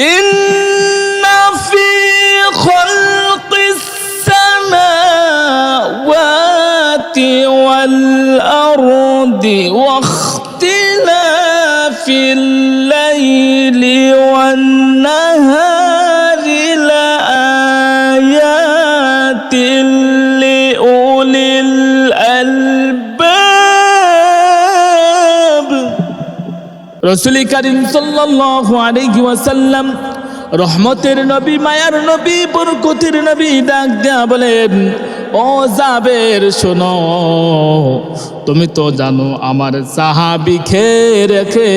إن في خلق السماوات والأرض واختلاف الليل والنهار রসুল করিম সাল্লাল্লাহু আলাইহি রহমতের নবী, মায়ার নবী, বরকতের নবী ডাক দেয়া বলেন, ও জাবের, শোনো, তুমি তো জানো আমার সাহাবি খেয়ে রেখে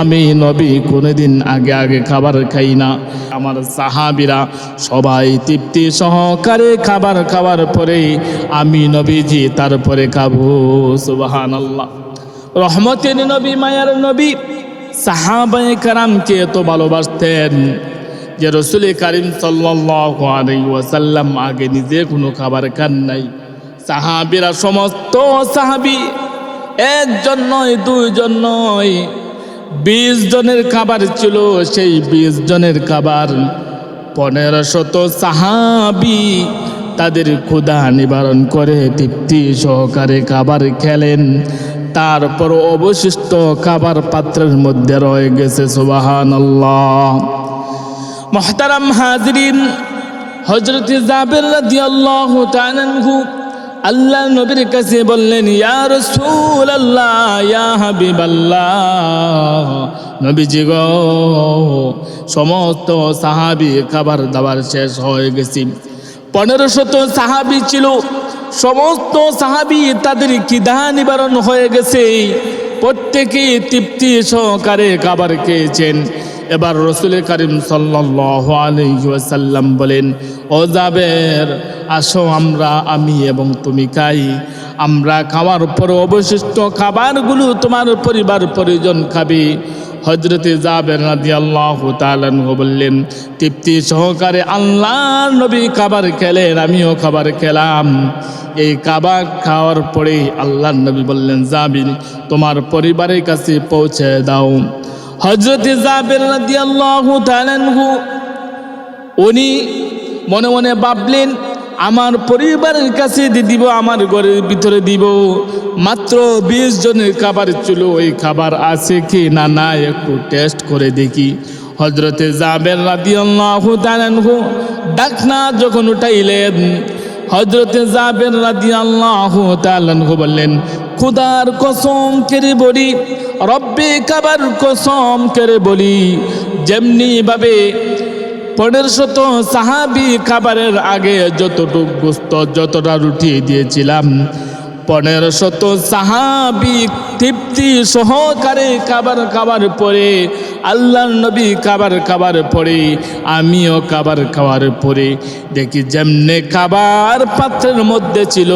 আমি নবী কোনোদিন আগে আগে খাবার খাই না। আমার সাহাবিরা সবাই তৃপ্তি সহকারে খাবার খাওয়ার পরে আমি নবীজি তারপরে খাব, সুবহানাল্লাহ। রহমতের নবী, মায়ার নবী সাহাবায়ে কারামকে এত ভালোবাসতেন যে রসুল করিম ওয়াসাল্লাম আগে নিজে কোনো খাবার খান নাই। সাহাবীরা সমস্ত সাহাবী একজন নয়, দুইজন নয়, বিশ জনের খাবার ছিল, সেই বিশ জনের খাবার পনেরো শত সাহাবি তাদের ক্ষুধা নিবারণ করে তৃপ্তি সহকারে খাবার খেলেন। তারপর অবশিষ্ট খাবার পাত্রের মধ্যে রয়ে গেছে সুবাহান মহতারাম হাজরিন হজরত জাবের রাদিয়াল্লাহু তাআলা আনহু আল্লাহ নবীর কাছে বললেন, ইয়া রাসূলুল্লাহ, ইয়া নবীজি গো, সমস্ত সাহাবী খাবার দাবার শেষ হয়ে গেছে। পনেরো শত সাহাবি ছিল সমস্ত সাহাবি তাদের খিদা নিবারণ হয়ে গেছে। প্রত্যেকে তৃপ্তি সহকারে খাবার খেয়েছেন। এবার রসুল করিম সাল্লাহ আলহিসাল্লাম বলেন, ও যাবের আসো আমরা, আমি এবং তুমি খাই। আমরা খাওয়ার পর অবশিষ্ট খাবারগুলো তোমার পরিবার পরিজন খাবে। হজরতে জাবের রাদি আল্লাহ তালানহ বললেন, তৃপ্তি সহকারে আল্লাহ নবী খাবার খেলেন, আমিও খাবার খেলাম। এই খাবার খাওয়ার পরে আল্লাহ নবী বললেন জাবির তোমার পরিবারের কাছে পৌঁছে দাও। হজরতে জাবের রাদি আল্লাহ তালানহ উনি মনে মনে ভাবলেন আমার পরিবারের কাছে দিব, আমার ঘরের ভিতরে দিব। মাত্র বিশ জনের খাবার ছিল, ওই খাবার আছে কি না না একটু টেস্ট করে দেখি। হজরতে জাবের রাদিয়াল্লাহু তাআলাহু ডাকনা যখন উঠাইলেন হজরতে জাবের রাদিয়াল্লাহু তাআলাহু বললেন, খুদার কসম কেড়ে বলি, রব্বে কাবার কসম কেড়ে বলি যেমনি ভাবে পনেরো শত সাহাবি খাবারের আগে যতটুক গোস্ত, যতটা রুটি দিয়েছিলাম পনেরো শত সাহাবি তৃপ্তি সহকারে খাবার খাবার পরে আল্লাহ নবী খাবার খাবার পরে, আমিও খাবার খাওয়ার পরে, দেখি যেমনে খাবার পাত্রের মধ্যে ছিল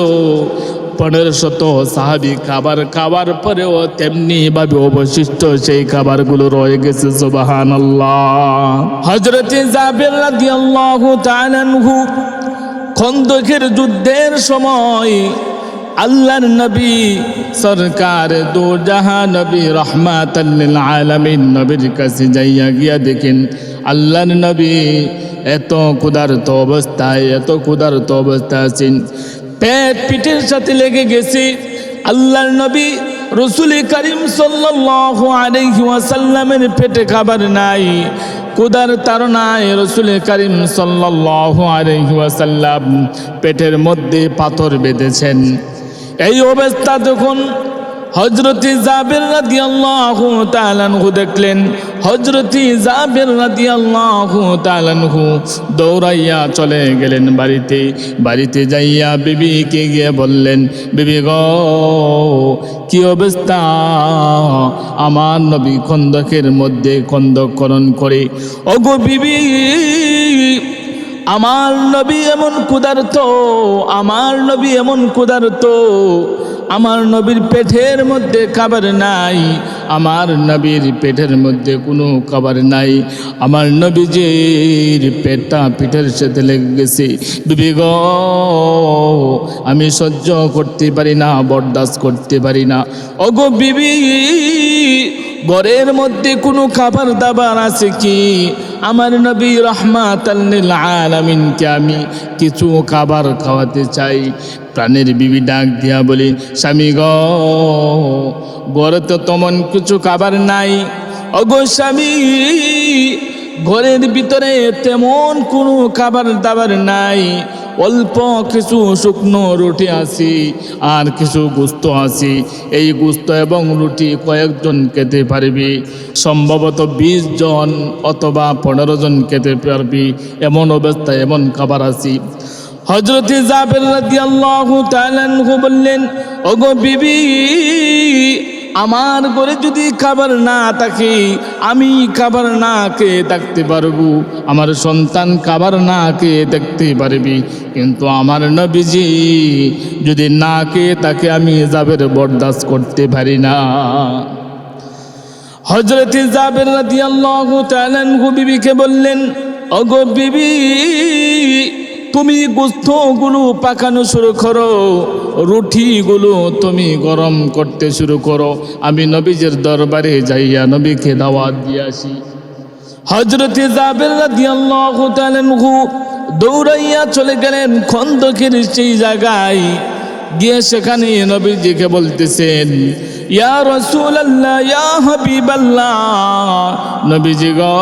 পনেরো শত সাহাবি খাবার খাবার পরেও তেমনি ভাবে অবশিষ্ট সেই খাবারগুলো রয়ে গেছে সুবাহান খন্দকের যুদ্ধের সময় আল্লাহর নবী, সরকার দো জাহা নবী রহমাতাল্লিল আলামিন নবীর কাছে যাইয়া গিয়া দেখেন, আল্লাহর নবী এত ক্ষুধার্ত অবস্থায়, এত ক্ষুধার্ত অবস্থায় আছেন। পেট পিঠের সাথে লেগে গেছে। আল্লাহর নবী রসুল করিম ওয়াসাল্লামের পেটে খাবার নাই কুদার তারনায় রসুল করিম ওয়াসাল্লাম পেটের মধ্যে পাথর বেঁধেছেন। এই অবস্থা তখন হজরতি জাবের রাদি আল্লাহ তালানহু দেখলেন হজরতি জাবের রাদি আল্লাহ তালানহু দৌড়াইয়া চলে গেলেন বাড়িতে। বাড়িতে যাইয়া বিবিকে গিয়ে বললেন, বিবি গ, কি অবস্থা? আমার নবী খন্দকের মধ্যে খন্দকরণ করে। ওগো বিবি, আমার নবী এমন ক্ষুধার্ত, আমার নবী এমন ক্ষুধার্ত। আমার নবীর পেটের মধ্যে খাবার নাই আমার নবীর পেটের মধ্যে কোনো খাবার নাই। আমার নবীজির পেটটা পিঠের সাথে লেগে গেছে বিবি গ, আমি সহ্য করতে পারি না, বরদাস্ত করতে পারি না। অগো বিবি ঘরের মধ্যে কোনো খাবার দাবার আছে কি? আমার নবী রহমাত আলামিনকে আমি কিছু খাবার খাওয়াতে চাই। প্রাণের বিবি ডাক দিয়া বলি, স্বামী গ, ঘরে তো তেমন কিছু খাবার নাই। অগো স্বামী, ঘরের ভিতরে তেমন কোনো খাবার দাবার নাই। অল্প কিছু শুকনো রুটি আছে, আর কিছু গুস্ত আছে। এই গুস্ত এবং রুটি কয়েকজন খেতে পারবি, সম্ভবত বিশ জন অথবা পনেরো জন খেতে পারবি। এমন অবস্থায় এমন খাবার আছে। হজরত জাবের রাদিয়াল্লাহু তাআলা বললেন, ওগো বিবি আমার ঘরে যদি খাবার না থাকে, আমি খাবার না খেয়ে থাকতে পারব। আমার সন্তান খাবার না খেয়ে থাকতে পারবি। কিন্তু আমার নবীজি যদি না খেয়ে তাকে আমি জাবের বরদাস্ত করতে পারি না। হজরত জাবের তাআলা আনহু বিবিকে বললেন ওগো বিবি তুমি গোস্তগুলো পাকানো শুরু করো, রুটিগুলো তুমি গরম করতে শুরু করো। আমি নবীজের দরবারে যাইয়া নবীকে দাওয়াত দিয়ে আসি। হজরতে জাবের রাদিয়াল্লাহু তাআলা দৌড়াইয়া চলে গেলেন খন্দকের সেই জায়গায়। গিয়ে সেখানে নবীজিকে বলতেছেন, ইয়া রাসূলুল্লাহ, ইয়া হাবিবাল্লাহ। নবীজি গো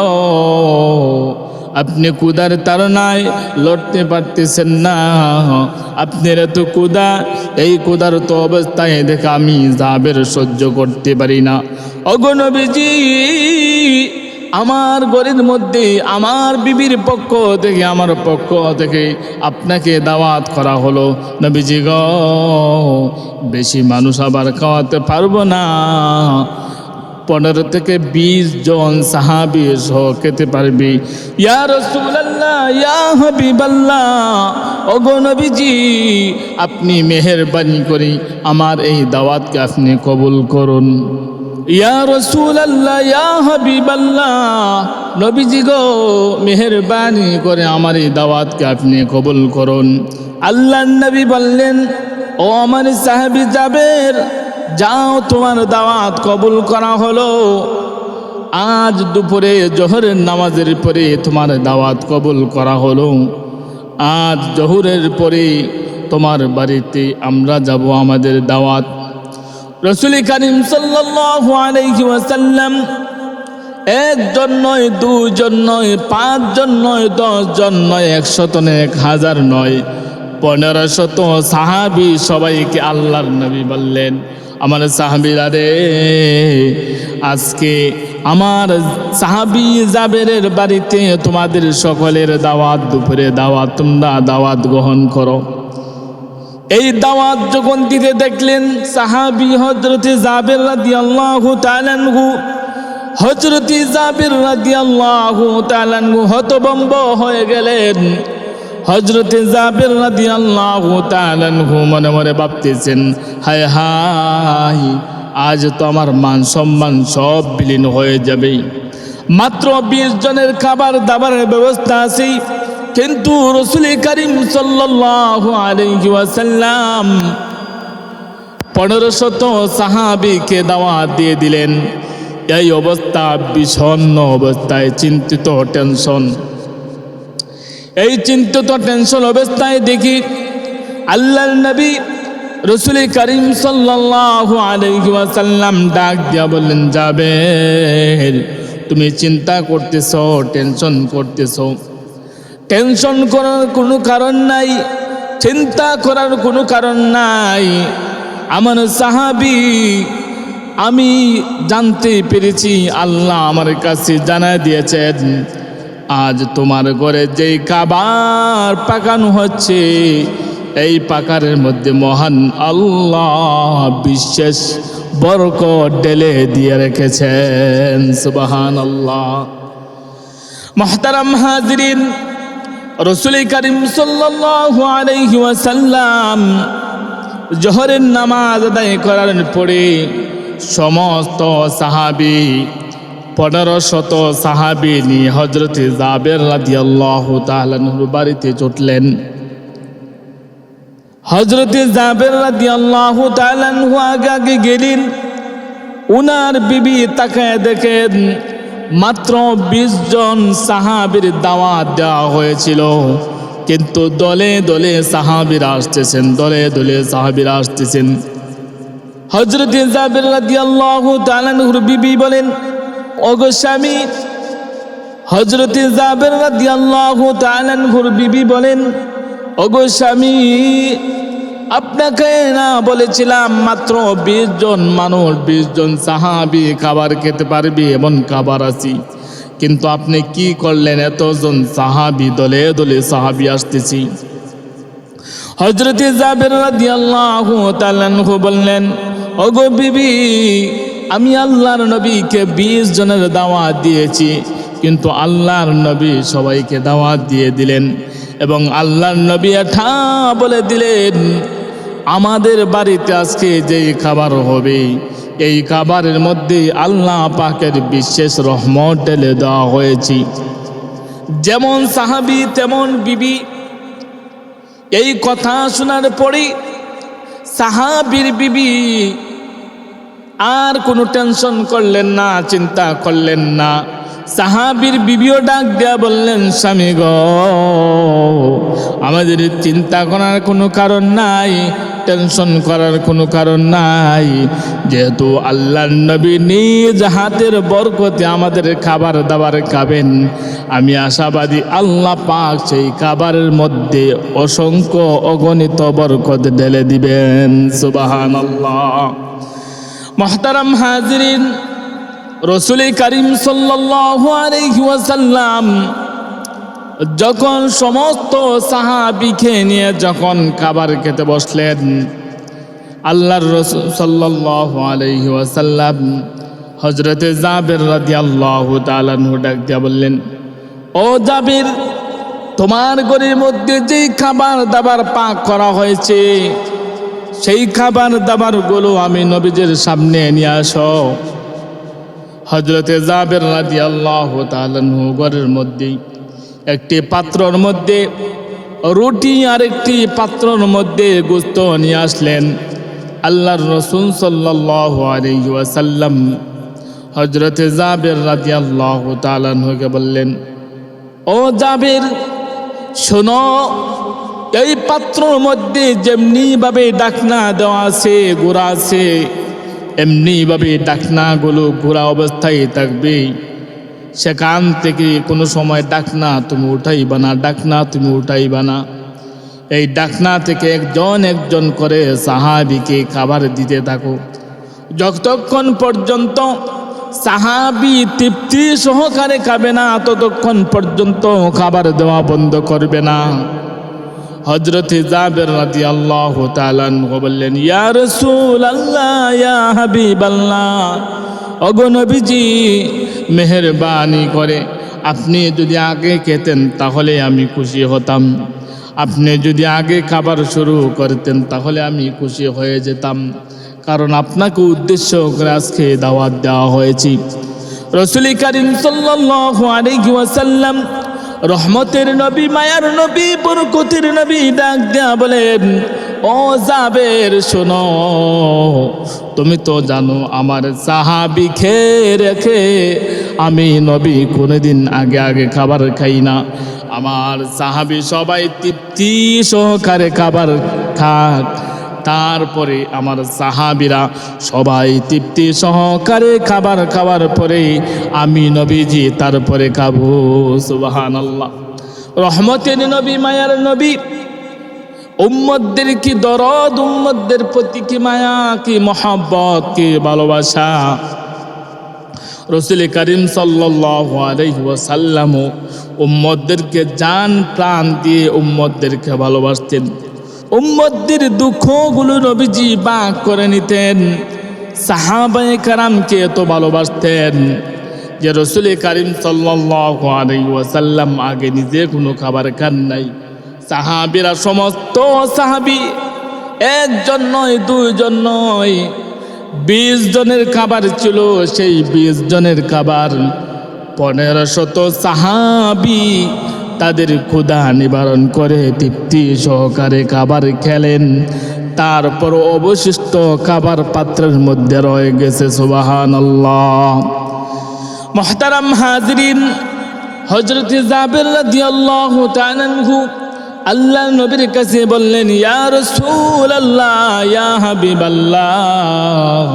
আপনি কুদার তারনায় লড়তে পারতেছেন না। আপনার এত কুদা, এই কুদার তো অবস্থায় দেখে আমি জাবের সহ্য করতে পারি না। অগণবীজি আমার ঘরের মধ্যে, আমার বিবির পক্ষ থেকে, আমার পক্ষ থেকে আপনাকে দাওয়াত করা হলো। নবীজি গ, বেশি মানুষ আবার খাওয়াতে পারব না। পনেরো থেকে বিশ জন সাহাবি সহ খেতে পারবি। ইয়া ইয়া আপনি মেহেরবানি করি, আমার এই দাওয়াতকে আপনি কবুল করুন। ইয়া রসুল্লাহ ইয়া হাবিবাল্লাহ, নবীজি গো, মেহেরবানি করে আমার এই দাওয়াতকে আপনি কবুল করুন। আল্লাহ নবী বললেন, ও আমার সাহাবি যাবের যাও, তোমার দাওয়াত কবুল করা হলো। আজ দুপুরে জহরের নামাজের পরে তোমার দাওয়াত কবুল করা হলো। আজ জোহরের পরে তোমার বাড়িতে আমরা যাব আমাদের দাওয়াত। রসুল করিম ওয়াসাল্লাম একজন নয় দুজন নয়, পাঁচজন নয়, দশজন নয়, একশত নয় এক হাজার নয় পনেরো শত সাহাবি সবাইকে আল্লাহর নবী বললেন আমার সাহাবিরা রে আজকে আমার সাহাবি জাবেরের বাড়িতে তোমাদের সকলের দাওয়াত, দুপুরে দাওয়াত, তোমরা দাওয়াত গ্রহণ করো। এই দাওয়াত যখন দিতে দেখলেন সাহাবি হজরতে জাবের রাদি আল্লাহ তালানহু হজরতি জাবির রাদি আল্লাহ তালানহু হতবম্ব হয়ে গেলেন। হজরতে জাবের রাদি আল্লাহ তালানহু মনে মনে ভাবতেছেন, হায় হায়, আজ তো আমার মান সম্মান সব বিলীন হয়ে যাবে। মাত্র বিশ জনের খাবার দাবারের ব্যবস্থা আছে, কিন্তু রসুল করিম সাল্লাল্লাহু আলাইহি ওয়াসাল্লাম পনেরো শত সাহাবিকে দাওয়াত দিয়ে দিলেন। এই অবস্থা বিষণ্ণ অবস্থায়, চিন্তিত, টেনশন। এই চিন্তিত টেনশন অবস্থায় দেখি আল্লাহ নবী রসুল করিম আলাইহি ডাক দিয়া বললেন যাবে তুমি চিন্তা করতেছ টেনশন করতেছ। টেনশন করার কোনো কারণ নাই, চিন্তা করার কোনো কারণ নাই। আমার সাহাবি, আমি জানতে পেরেছি, আল্লাহ আমার কাছে জানা দিয়েছেন আজ তোমার ঘরে যেই খাবার পাকানো হচ্ছে, এই পাকারের মধ্যে মহান আল্লাহ বিশেষ বরক ডেলে দিয়ে রেখেছেন সুবাহান আল্লাহ মহতারাম হাজরিন, রসুল করিম ওয়াসাল্লাম জোহরের নামাজ আদায় করার পরে সমস্ত সাহাবি পনেরো শত সাহাবি নিয়ে হজরতে জাবের রাদিয়াল্লাহু তাআলার বাড়িতে চটলেন হজরতে জাবের রাদিয়াল্লাহু তাআলাহু আগে আগে গেলেন। উনার বিবি তাকায় দেখেন, মাত্র বিশ জন সাহাবির দাওয়াত দেওয়া হয়েছিল। কিন্তু দলে দলে সাহাবিরা আসতেছেন, দলে দলে সাহাবিরা আসতেছেন। হজরত জাবির রাদিয়াল্লাহু তাআলা বিবি বলেন ওগো স্বামী হজরত জাবির রাদিয়াল্লাহু বিবি বলেন ওগো স্বামী, আপনাকে না বলেছিলাম মাত্র বিশ জন মানুষ, বিশ জন সাহাবি খাবার খেতে পারবি, এমন খাবার আছি। কিন্তু আপনি কি করলেন? এতজন সাহাবি, দলে দলে সাহাবি আসতেছি। হজরতে জাবের রাদিয়াল্লাহু তাআলা বললেন ওগো বিবি আমি আল্লাহর নবীকে বিশ জনের দাওয়াত দিয়েছি, কিন্তু আল্লাহর নবী সবাইকে দাওয়াত দিয়ে দিলেন এবং আল্লাহর নবী ঠা বলে দিলেন, আমাদের বাড়িতে আজকে যেই খাবার হবে, এই খাবারের মধ্যে আল্লাহ পাকের বিশেষ রহমত ঢেলে দেওয়া হয়েছে। যেমন সাহাবি, তেমন বিবি। এই কথা শোনার পরে সাহাবির বিবি আর কোনো টেনশন করলেন না, চিন্তা করলেন না। সাহাবির বিবিও ডাক দেয়া বললেন, স্বামী গ, আমাদের চিন্তা করার কোনো কারণ নাই, টেনশন করার কোনো কারণ নাই। যেহেতু আল্লাহ নবী নিজ হাতের বরকতে আমাদের খাবার দাবার খাবেন, আমি আশাবাদী আল্লাহ পাক সেই খাবারের মধ্যে অসংখ্য অগণিত বরকত ঢেলে দিবেন। সুবাহান আল্লাহ মহতারাম হাজরিন রসুল করিম ওয়াসাল্লাম যখন সমস্ত সাহাবিকে নিয়ে যখন খাবার খেতে বসলেন, আল্লাহর রসুল ওয়াসাল্লাম হজরতে জাবের রাদিয়াল্লাহু তাআলা ডাক দিয়া বললেন, ও জাবির, তোমার ঘরের মধ্যে যেই খাবার দাবার পাক করা হয়েছে সেই খাবার দাবারগুলো আমি নবীজের সামনে নিয়ে আসো। হজরতে জাবের রাজি আল্লাহ ঘরের মধ্যে, একটি পাত্রর মধ্যে, রুটি আর একটি পাত্রর মধ্যে গুস্ত নিয়ে আসলেন। আল্লাহর রসুল সাল্লাহ হজরতে জাবের রাজি আল্লাহ তালুকে বললেন, ও জাবের, শোনো এই পাত্রর মধ্যে যেমনিভাবে ডাকনা দেওয়া আছে গোড়া আছে, এমনিভাবে ডাকনাগুলো ঘোরা অবস্থায় থাকবে। সেখান থেকে কোনো সময় ডাকনা তুমি উঠাইবা না, ডাকনা তুমি উঠাইবা না। এই ডাকনা থেকে একজন একজন করে সাহাবিকে খাবার দিতে থাকো। যতক্ষণ পর্যন্ত সাহাবি তৃপ্তি সহকারে খাবে না, ততক্ষণ পর্যন্ত খাবার দেওয়া বন্ধ করবে না। হজরত জাবের রাজি আল্লাহ বললেন, ইয়া রসুল আল্লাহ ইয়া হাবিব আল্লাহ অগনবীজি মেহরবানি করে, আপনি যদি আগে খেতেন তাহলে আমি খুশি হতাম। আপনি যদি আগে খাবার শুরু করতেন তাহলে আমি খুশি হয়ে যেতাম। কারণ আপনাকে উদ্দেশ্য করে আজকে দাওয়াত দেওয়া হয়েছে। রসুল করিম আলাইহি ওয়াসাল্লাম রহমতের নবী, মায়ার নবী, বরকতের নবী ডাক দেয়া বলেন, ও জাবের, শোনো, তুমি তো জানো আমার সাহাবি খেয়ে রেখে আমি নবী কোনোদিন আগে আগে খাবার খাই না। আমার সাহাবি সবাই তৃপ্তি সহকারে খাবার খাক। তারপরে আমার সাহাবিরা সবাই তৃপ্তি সহকারে খাবার খাওয়ার পরে আমি নবীজি তারপরে খাব সুবাহান আল্লাহ রহমতের নবী, মায়ার নবী উম্মদদের কি দরদ উম্মদদের প্রতি কি মায়া, কি মহাব্বত, কি ভালোবাসা? রসুল করিম সাল্লাসাল্লাম উম্মদদেরকে জান প্রাণ দিয়ে উম্মদদেরকে ভালোবাসতেন। উম্মদের দুঃখগুলো নবীজি বাক করে নিতেন। সাহাবাই কারামকে এত ভালোবাসতেন যে রসুল করিম সাল্লাসাল্লাম আগে নিজে কোনো খাবার খান নাই। সাহাবিরা সমস্ত সাহাবি একজন নয়, দুইজন নয়, বিশ জনের খাবার ছিল, সেই বিশ জনের খাবার পনেরো শত সাহাবি তাদের ক্ষুধা নিবারণ করে, তৃপ্তি সহকারে খাবার খেলেন। তারপর অবশিষ্ট খাবার পাত্রের মধ্যে রয়ে গেছে সুবাহান মহতারাম হাজরিন হজরত জাবের আল্লাহ নবীর কাছে বললেন, ইয়া রাসূলুল্লাহ, ইয়া হাবিবাল্লাহ,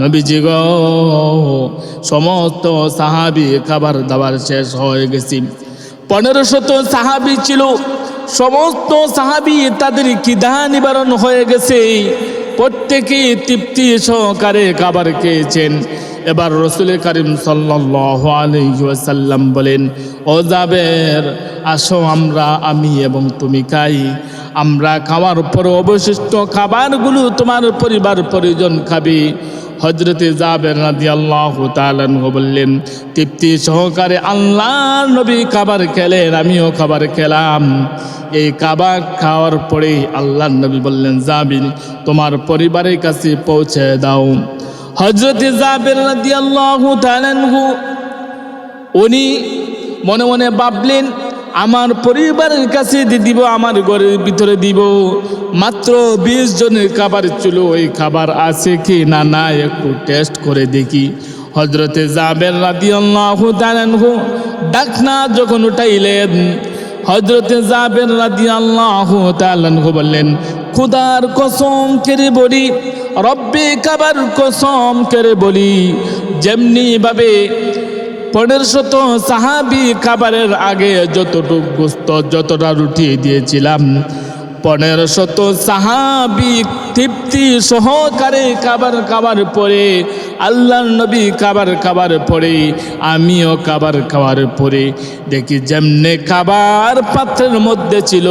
নবীজি সমস্ত সাহাবী খাবার দাবার শেষ হয়ে গেছে। পনেরো শত সাহাবি ছিল, সমস্ত সাহাবি তাদের কিদা নিবারণ হয়ে গেছে। প্রত্যেকে তৃপ্তি সহকারে খাবার খেয়েছেন। এবার রসুল করিম সাল্লাহ আলহিসাল্লাম বলেন, ও যাবের আসো আমরা, আমি এবং তুমি খাই। আমরা খাওয়ার পর অবশিষ্ট খাবারগুলো তোমার পরিবার পরিজন খাবি। হজরতে জাবের রাদি আল্লাহ তালানহ বললেন, তৃপ্তি সহকারে আল্লাহ নবী খাবার খেলেন, আমিও খাবার খেলাম। এই খাবার খাওয়ার পরে আল্লাহ নবী বললেন জাবির তোমার পরিবারের কাছে পৌঁছে দাও। হজরতে জাবের রাদি আল্লাহ তালানহু উনি মনে মনে ভাবলেন আমার পরিবারের কাছে দিব, আমার ঘরের ভিতরে দিব। মাত্র বিশ জনের খাবার ছিল, ওই খাবার আছে কি না না একটু টেস্ট করে দেখি। হজরতে জাবের রাদিয়াল্লাহু তাআলাহু ডাকনা যখন উঠাইলেন হজরতে জাবের রাদিয়াল্লাহু তাআলাহু বললেন, খুদার কসম কেড়ে বলি, রব্বে কাবার কসম কেড়ে বলি যেমনি ভাবে পনেরো শত সাহাবি খাবারের আগে যতটুক গোস্ত, যতটা রুটি দিয়েছিলাম। পনেরো শত সাহাবি তৃপ্তি সহকারে খাবার খাবার পরে আল্লাহ নবী খাবার খাবার পরে, আমিও খাবার খাওয়ার পরে, দেখি যেমনে খাবার পাত্রের মধ্যে ছিল,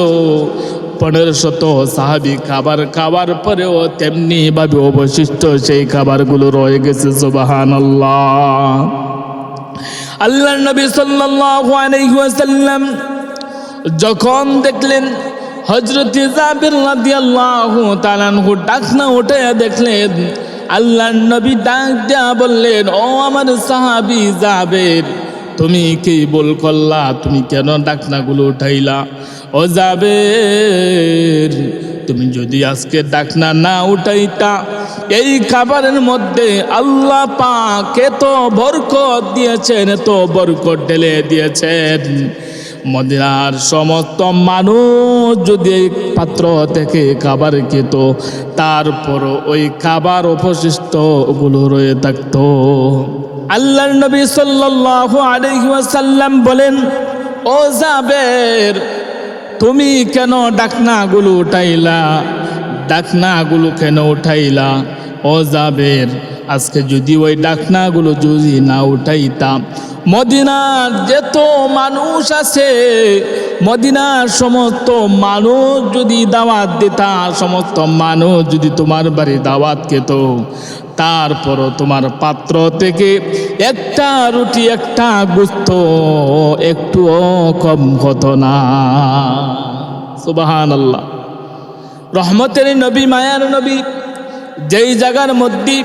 পনেরো শত সাহাবি খাবার খাবার পরেও তেমনি ভাবে অবশিষ্ট সেই খাবারগুলো রয়ে গেছে সুবাহান আল্লাহ আল্লাহ নবী সাল্লাল্লাহু আলাইহি ওয়াসাল্লাম যখন দেখলেন হযরত জাবির রাদিয়াল্লাহু তাআলা আনহু ডাকনা উঠে দেখলেন আল্লাহ নবী ডাক দেয়া বললেন, ও আমার সাহাবী জাবের, তুমি কি বল করলা? তুমি কেন ডাকনাগুলো উঠাইলা? ও জাবের তুমি যদি আজকে ডাকনা না উঠাইতা, এই খাবারের মধ্যে আল্লাহ পাক এত বরকত দিয়েছেন এত বরকত ঢেলে দিয়েছেন। মদিনার সমস্ত মানুষ যদি এই পাত্র থেকে খাবার খেত, তারপর ওই খাবার অবশিষ্ট ওগুলো রয়ে থাকতো। আল্লাহর নবী সাল্লাল্লাহু আলাইহি ওয়াসাল্লাম বলেন, ও জাবের তুমি কেন ডাকনাগুলো উঠাইলা? ডাকনাগুলো কেন উঠাইলা? ও যাবের আজকে যদি ওই ডাকনাগুলো যদি না উঠাইতাম। মদিনার যেত মানুষ আছে, মদিনার সমস্ত মানুষ যদি দাওয়াত দিতা, সমস্ত মানুষ যদি তোমার বাড়ি দাওয়াত খেত তারপরও তোমার পাত্র থেকে একটা রুটি, একটা গুস্ত একটুও কম হতো না। সুবাহান আল্লাহ রহমতের নবী, মায়ার নবী, যেই জায়গার মধ্যে,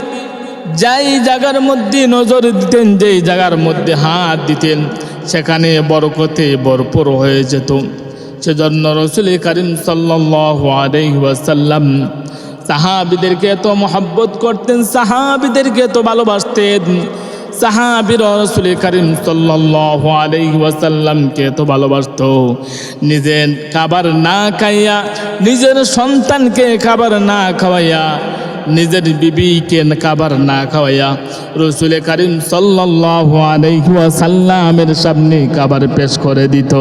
যেই জায়গার মধ্যে নজর দিতেন, যেই জায়গার মধ্যে হাত দিতেন, সেখানে বরকতে ভরপুর হয়ে যেত। সেজন্য রসুল করিম সাল্লাল্লাহু আলাইহি ওয়াসাল্লাম সাহাবিদেরকে এত মহব্বত করতেন, সাহাবিদেরকে এত ভালোবাসতেন। সাহাবির রসুল করিম সাল্লাল্লাহু আলাইহি এত ভালোবাসত। নিজের খাবার না খাইয়া, নিজের সন্তানকে খাবার না খাওয়াইয়া, নিজের বিবিকে খাবার না খাওয়াইয়া রসুল করিম সাল্লাল্লাহু আলাইহি ওয়াসাল্লামের সামনে খাবার পেশ করে দিত।